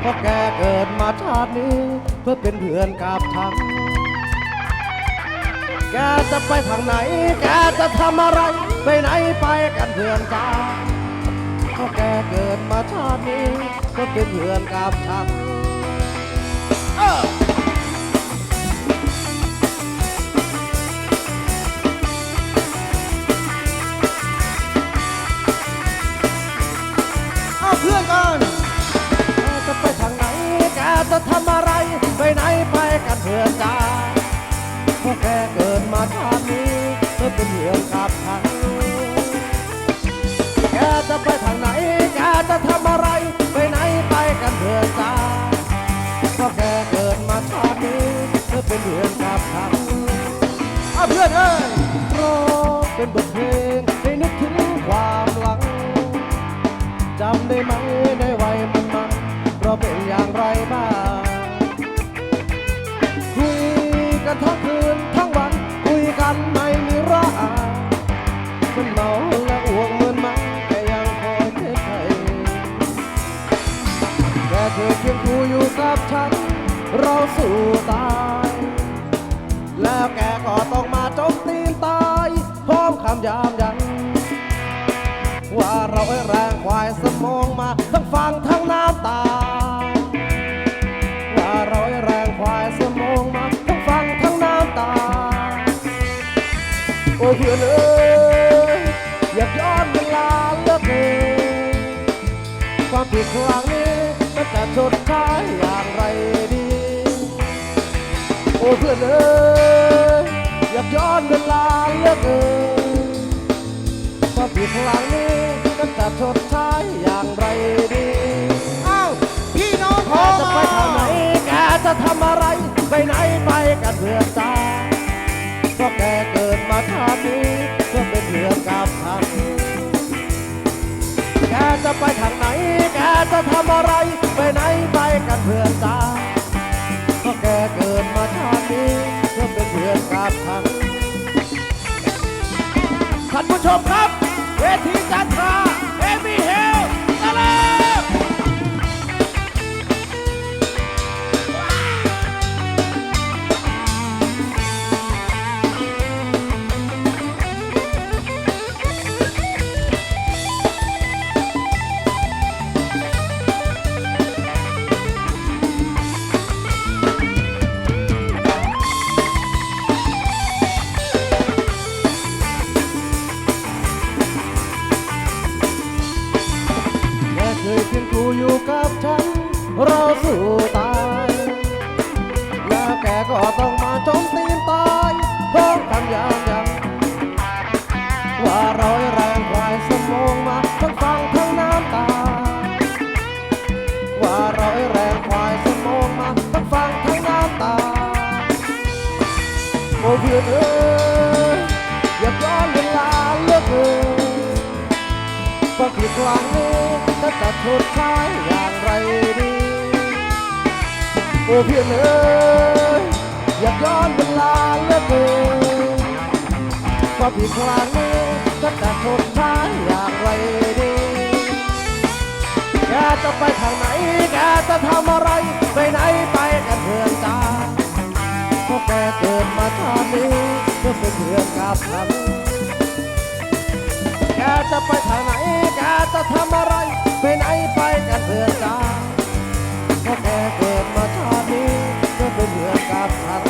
เพราะแกเกิดมาชาตินี้ เพื่อเป็นเพื่อนกับฉันแกจะไปทางไหน แกจะทำอะไร ไปไหนไปกันเพื่อนจ้าเพราะแกเกิดมาชาตินี้ เพื่อเป็นเพื่อนกับฉันเทำอะไรไปไหนไปกันเพื่อนจ้าเพราะแกเกิดมาชาตินี้เพื่อเป็นเพื่อนกับฉันแกจะไปทางไหนแกจะทำอะไรไปไหนไปกันเพื่อนจ้าเพราะแกเกิดมาชาตินี้เพื่อเป็นเพื่อนกับฉันเอาเพื่อนเอ้ยเพราะเป็นบทเพลงให้นึกถึงความหลังจำได้ไหมในวัยมันมัน พร้อมยามยัน ว่าเราไอ้แรงควายสมองมาทั้งฟังทั้งน้ำตา ว่าเราไอ้แรงควายสมองมาทั้งฟังทั้งน้ำตา โอ้เพื่อนเอ้ยอยากย้อนเวลาเลือกเกินความผิดครั้งนี้มันจะชดใช้อย่างไรดี โอ้เพื่อนเอ้ยอยากย้อนเวลาเลือกเกิน ความผิดครั้งนี้มันจะชดใช้อย่างไรดีเอาพี่น้องแกขอจะไปทางไหนแกจะทำอะไร ไปไหนไปกันเพื่อนจ้าเพราะแกเกิดมาชาตินี้เพื่อเป็นเพื่อนกับฉันแกจะไปทางไหน แกจะทำอะไร ไปไหนไปกันเพื่อนจ้าเพราะแกเกิดมาชาตินี้เพื่อเป็นเพื่อนกับฉันท่านผู้ชมครับ เวทีจันทราเอมี่เฮลตะเลางนี้จะตัดชดใช้อย่างไรดีโอ้เพียงเอ้ยอยากย้อนเวลาเลือกเกินความผิดครั้งนี้จะตัดชดใช้อย่างไรดีแกจะไปทางไหนแกจะทำอะไรไปไหนไปกันเพื่อนจ้าเพราะแกเกิดมาชาตินี้เพื่อเป็นเพื่อนกับฉันแกจะไปทางไหน จะทำอะไรไปไหนไปกันเพื่อนจ้าเพราะแกเกิดมาชาตินี้เพื่อเป็นเพื่อนกับฉัน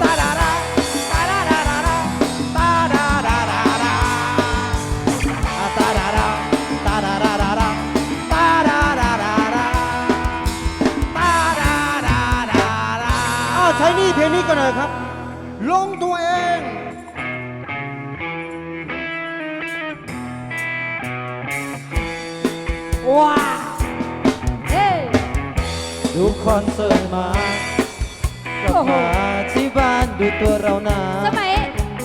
ตาดาดาตาดาดาดาตาดาดาดาดาตาดาดาตาดาดาดาตาดาดาดาดาตาดาดาดาดาเอาใช้นี่เพลงนี้กันหน่อยครับ ลงตัว คอนเสิร์ตมากลับมาที่บ้านดูตัวเรานาสมัย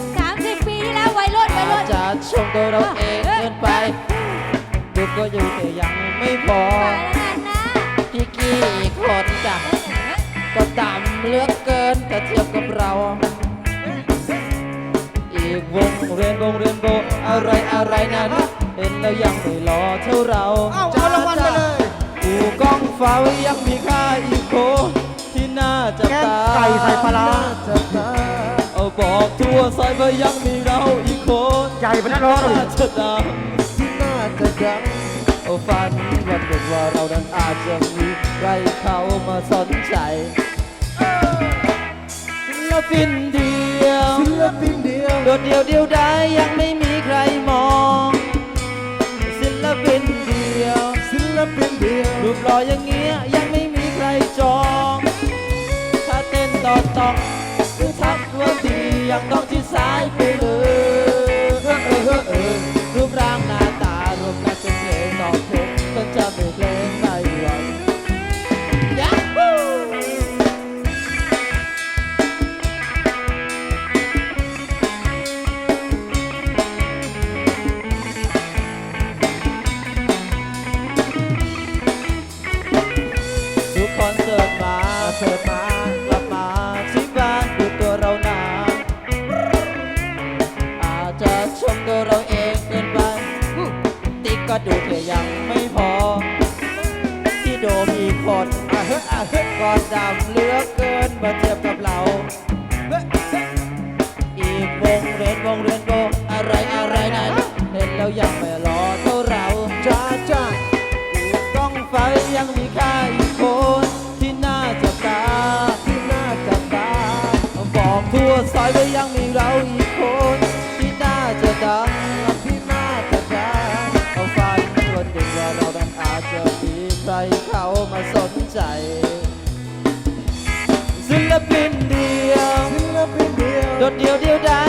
30 ปีที่แล้ววัยรุ่นวัยอารุ่จนจะชมตัวเราเองเกินไปดูก็อยู่แต่ยังไม่พอไปแล้วนะพี่กี้อีกคนจ้ะก็ต่ำเหลือกเกินแต่เทียบกับเรา อีกวงเรียนวงเรียนโบอะไรอะไรนั้นเห็นแล้วยังไม่รอเท่าเราเอาเอารางวัลไปเลย ฟ้ายังมีค่าอีกคนที่น่าจะแกงตาไก่ใส่ปลาร้าจะตายเอาบอกทั่วซอยว่ายังมีเราอีกคน ใหญ่ไปนะร้อนเลย น่าจะดังที่น่าจะดังเอาฝันวันหนึ่งว่าเรานั้นอาจจะมีใครเขามาสนใจศิลปินเดียวศิลปินเดียวโดดเดียวเดียวได้ยังไม่มีใครมองศิลปินเดียวศิ ลปินเดียวรูปหล่ออย่างเงี้ยยังไม่มีใครจอง ถ้าเต้นต่อต่อหรือทักว่าดียังต้องที่สายไปเลย ก็ดูเธอยังไม่พอ ที่โดมีคนอะเฮ้อะเฮ้ก่อนดำเหลือเกินมาเทียบกับเรา อีกวงเรียนวงเรียนโบอะไรอะไรนั้นเห็นแล้วยังไม่รอเท่าเราจ้าจ้ากล้องไฟยังมีค่าอีกคนที่น่าจะตาที่น่าจะตาบอกทั่วซอยว่ายังมีเราอี ใจศิลปินเดียวศิลปินเดียวโดดเดียวเดียวได้ยั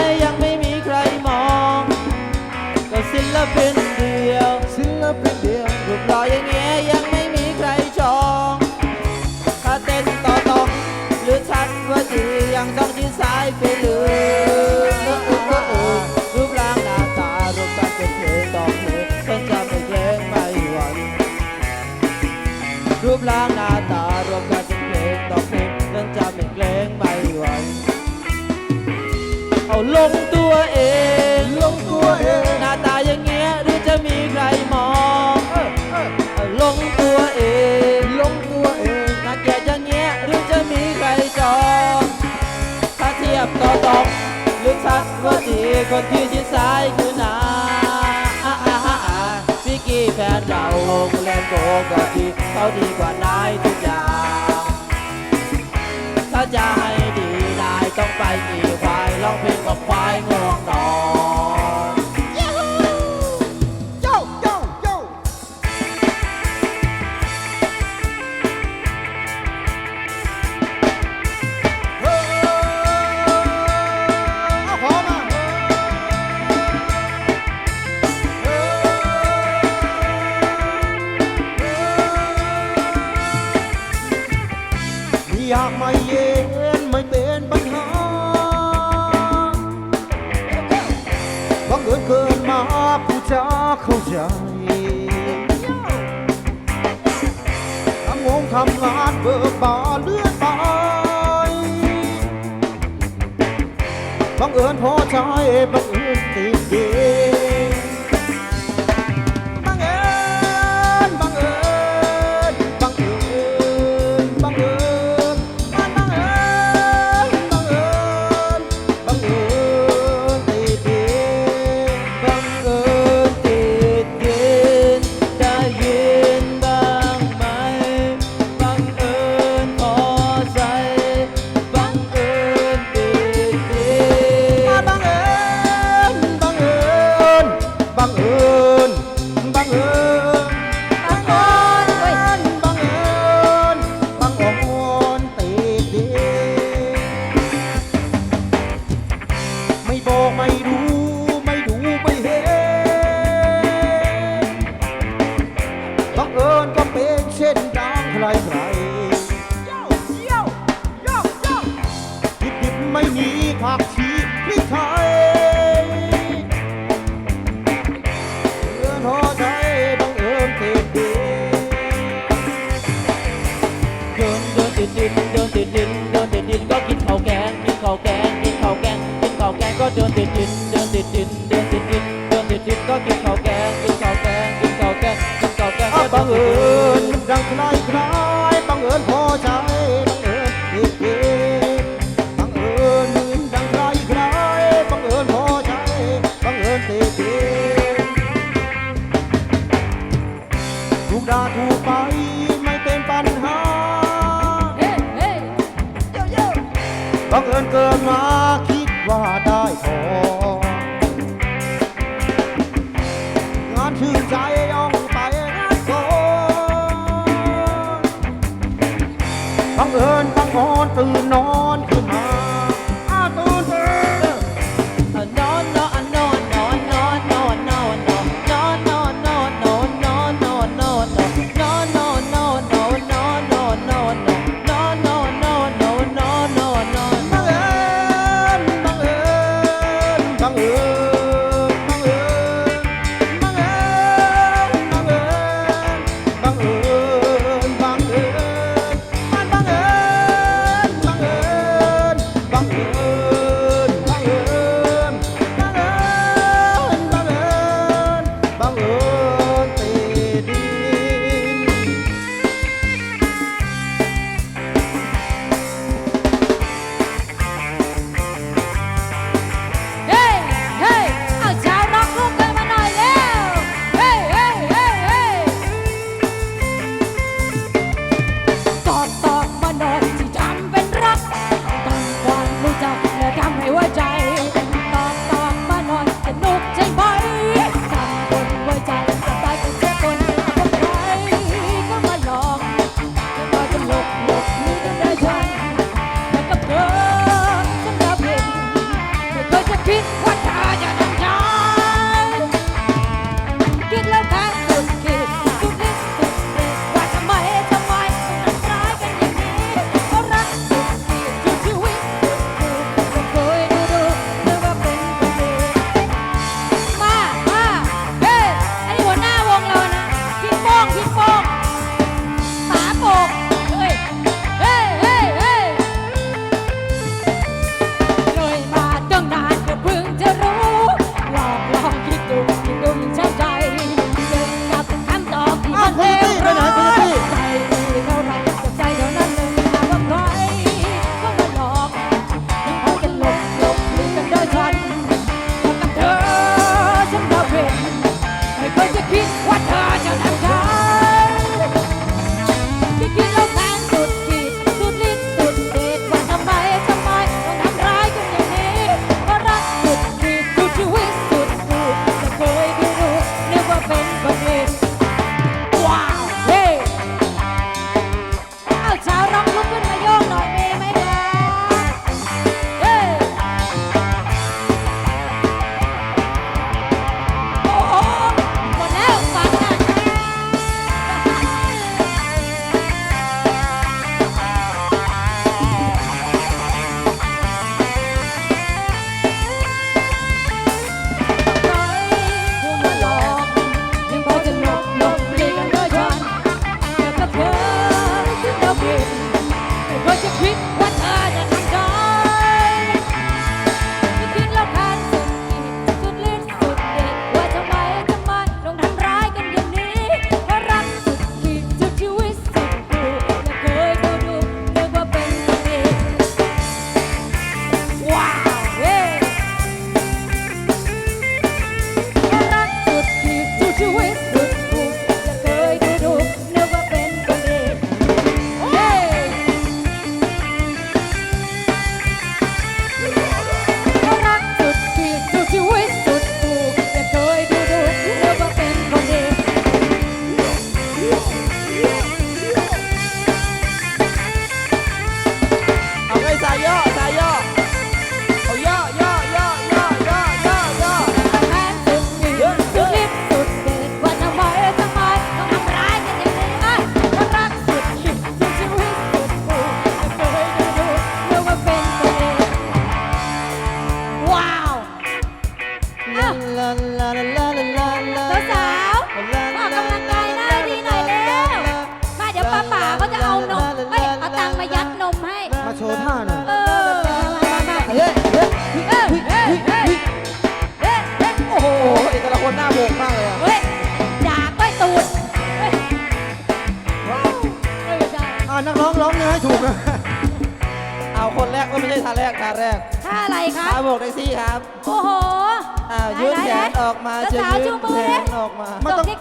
คนที่ชิดซ้ายคือนาอ่าอ่าอ่าอ่าพี่กี้แฟนเราวงแลนโกก็ดีเขาดีกว่านายทุกอย่างถ้าจะให้ดีนายต้องไปกี่ควายร้องเพลงกับควายงวงนอน อยากไม่เย็นไม่เป็นปัญหาบังเอิญเกินมาผู้จะเข้าใจทำงงทำงานเบิกบานเลื่อนไปบังเอิญพอใจบังเอิญติดเด งก็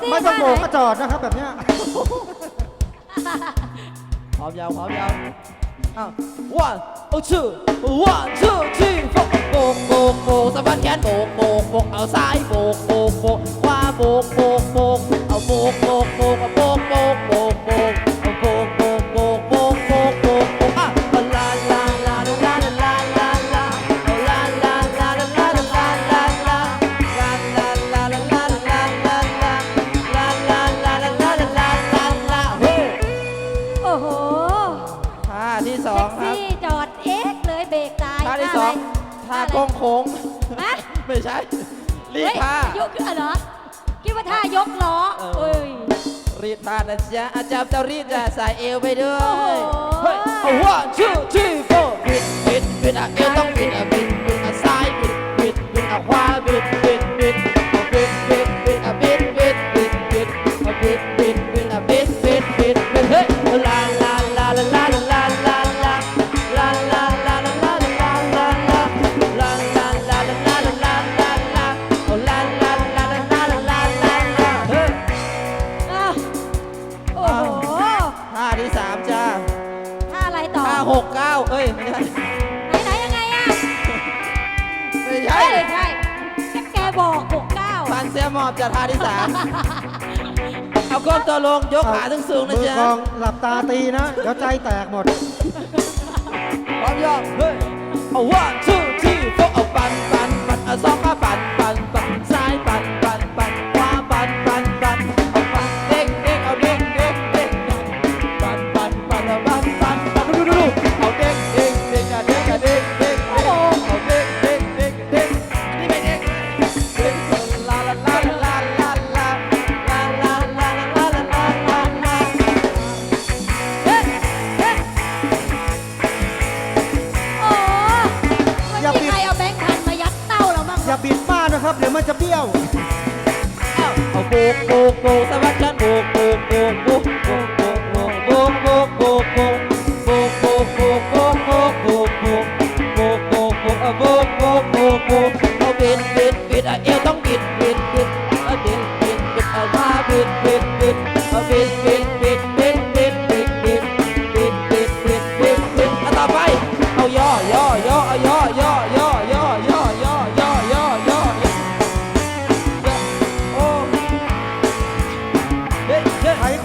ซี่ไม่ต้องโบกก็จอดนะครับแบบเนี้ยพร้อมยาวพร้อมยาว อ้าว one oh two one two three four โบกโบกโบกสะพานแขนโบกโบกโบกเอาซ้ายโบกโบกโบกขวาโบกโบกโบกเอาโบกโบกโบกโบกโบกโบกโบกากงโค้งไม่ใช่ รีดผ้ายกขึ้นเหรอคิดว่าท่ายกล้อเอ้ย รีดผ้านะจ๊ะอาจารย์เจ้ารีดจะใส่เอวไปด้วยเฮ้ยเอา one two three four บิดบิดบิดอะเอวต้องบิดอะบิดบิดอะซ้ายบิดบิดบิดอะขวาบิดบิดบิดบิดบิดานเสียหมอบจะทาที่สามเอาก้มตัวลงยกขาทั้งสูงนะจ๊ะมือกองหลับตาตีนะเดี๋ยวใจแตกหมดพร้อมยอมเฮ้ยเอาว่าชูที่พวกเอาปันปันปันเอาสองขาปันปันปัน จะเบี้ยว เอาโบกโบกโบกสวัสดฉันโบก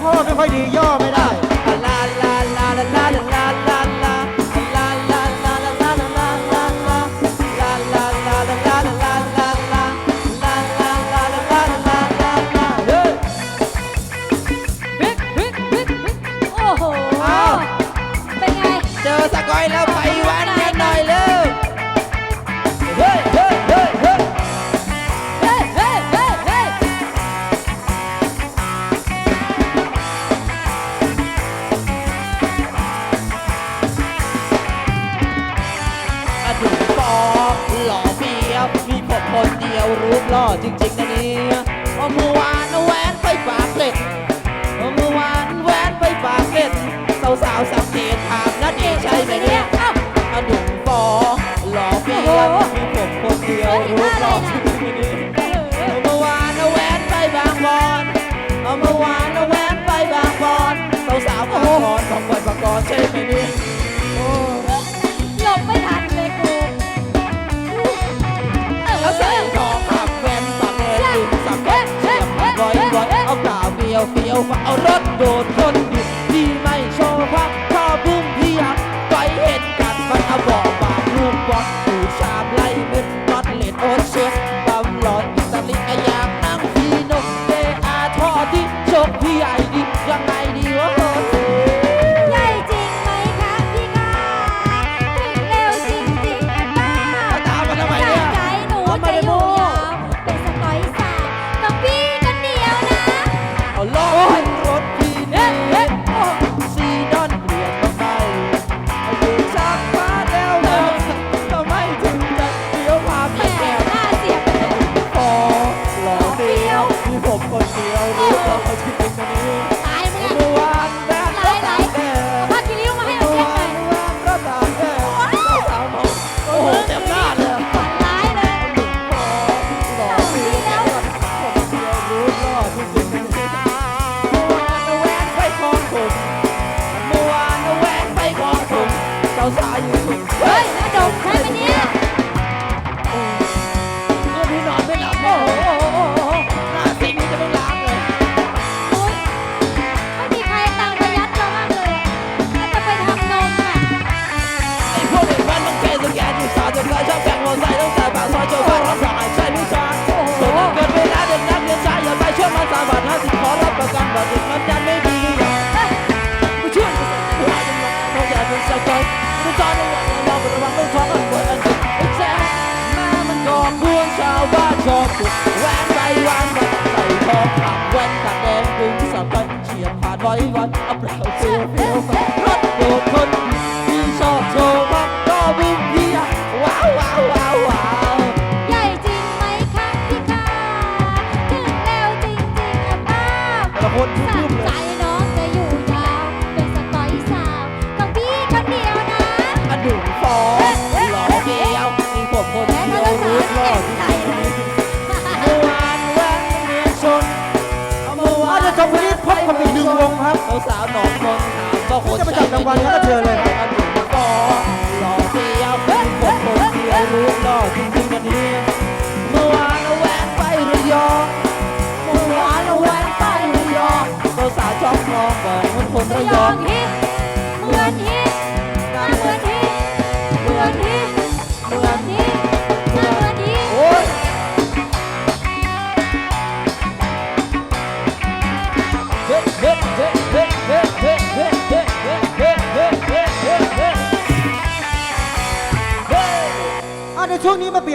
ข้อไม่ค่อยดีย่อไม่ได้ จริงๆนะเนี่ยเอาเมื่อวานเอาแหวนไปฝากเกล็ดเอาเมื่อวานแหวนไปฝากเกล็ดสาวๆสังเกตถามนั่นเองใช่ไหมเนี่ยเอ้าอะดูปอบหล่อเฟี้ยวมีผมคนเดียวรูปหล่อจริงๆนะเนี่ยเอาเมื่อวานเอาแหวนไปบางบอนเอาเมื่อวานเอาแหวนไปบางบอนสาวสาวๆบางบอนของวันประกอบใช่ไหมเนี่ย เปียวเฟียวมาเอารถโดดคนดิบที่ไม่โชว์พักพ่อพุ่งพี่ยักไปเห็นกันมันเอาบอกปากลูกบอลหูชามไล่มึนน็อตเล สาวหนองมนถามว่าคนจะไปจับรางวัลแล้วก็เชิเลยครับต่อหล่อเดียวเป็นคนเดียวรู้หล่อจริงๆอันนี้เมื่อวานแหวนไประยองเมื่อวานแหวนไประยองสาวสาวชอบมองบอกเหมือนคนระยอง ช่วงนี้มาเปลี่ยน